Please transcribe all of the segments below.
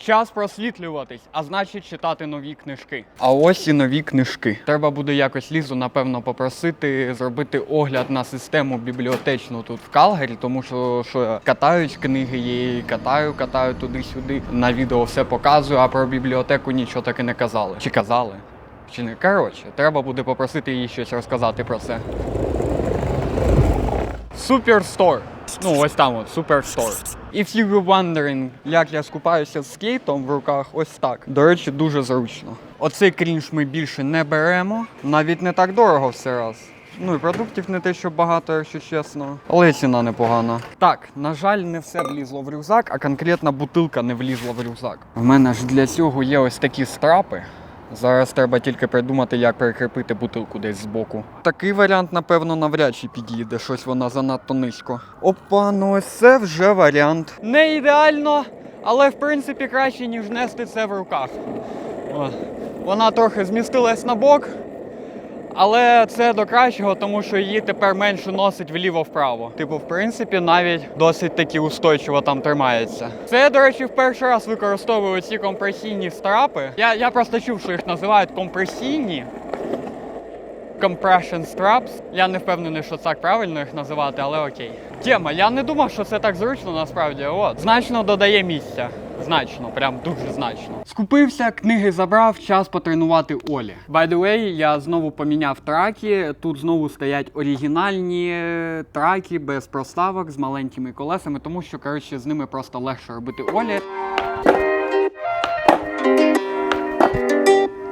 Час просвітлюватись, а значить читати нові книжки. А ось і нові книжки. Треба буде якось лізу, напевно, попросити зробити огляд на систему бібліотечну тут в Калгарі, тому що, що катають книги, її катаю, катаю туди-сюди. На відео все показую, а про бібліотеку нічого таки не казали. Чи казали? Чи не? Коротше, треба буде попросити їй щось розказати про це. Суперстор. Ну, ось там от, Суперстор. If you were wondering, як я скупаюся з скейтом в руках, ось так. До речі, дуже зручно. Оцей крінж ми більше не беремо. Навіть не так дорого все раз. Ну і продуктів не те, що багато, якщо чесно. Але ціна непогана. Так, на жаль, не все влізло в рюкзак, а конкретна бутилка не влізла в рюкзак. В мене ж для цього є ось такі страпи. Зараз треба тільки придумати, як прикріпити бутилку десь збоку. Такий варіант, напевно, навряд чи підійде, щось вона занадто низько. Опа, ну ось це вже варіант. Не ідеально, але в принципі краще, ніж нести це в руках. О, Вона трохи змістилась на бок, але це до кращого, тому що її тепер менше носить вліво-вправо. Типу, в принципі, навіть досить таки устойчиво там тримається. Це до речі, в перший раз використовую ці компресійні страпи. Я, я просто чув, що їх називають компресійні. Compression straps. Я не впевнений, що так правильно їх називати, але окей. Тема, я не думав, що це так зручно насправді. От. Значно додає місця. Значно, прям дуже значно. Скупився, книги забрав, час потренувати Олі. By the way, я знову поміняв траки. Тут знову стоять оригінальні е, траки без проставок з маленькими колесами, тому що коротше з ними просто легше робити Олі.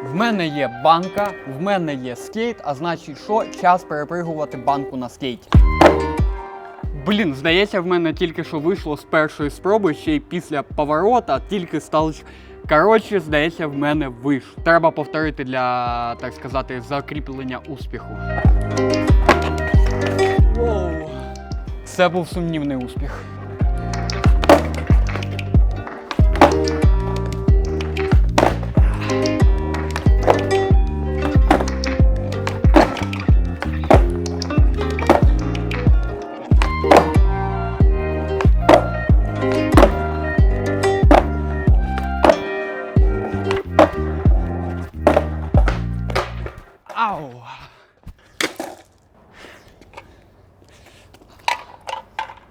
В мене є банка, в мене є скейт, а значить, що час перепригувати банку на скейті. Блін, здається, в мене тільки що вийшло з першої спроби, ще й після поворота, тільки стало. Коротше, здається, в мене вийшло. Треба повторити для, так сказати, закріплення успіху. Це був сумнівний успіх. Ау! В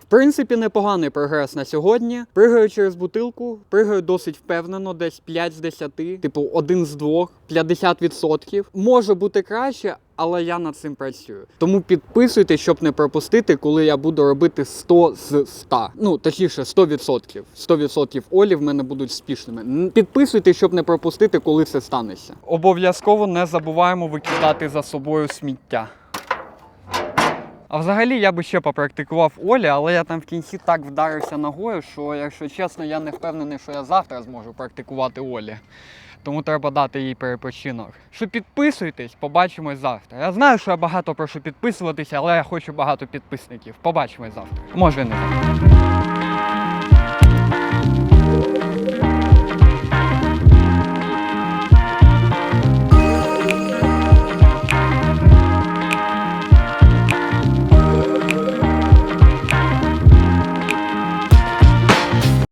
принципі, непоганий прогрес на сьогодні. Пригаю через бутилку, пригаю досить впевнено, десь 5 з 10, типу 1 з 2, 50%. Може бути краще, але я над цим працюю. Тому підписуйте, щоб не пропустити, коли я буду робити 100 з 100. Ну, точніше, 100%. 100% олі в мене будуть спішними. Підписуйте, щоб не пропустити, коли це станеться. Обов'язково не забуваємо викидати за собою сміття. А взагалі я би ще попрактикував Олі, але я там в кінці так вдарився ногою, що, якщо чесно, я не впевнений, що я завтра зможу практикувати Олі. Тому треба дати їй перепочинок. Що підписуйтесь, побачимось завтра. Я знаю, що я багато прошу підписуватися, але я хочу багато підписників. Побачимось завтра. Може, не завтра.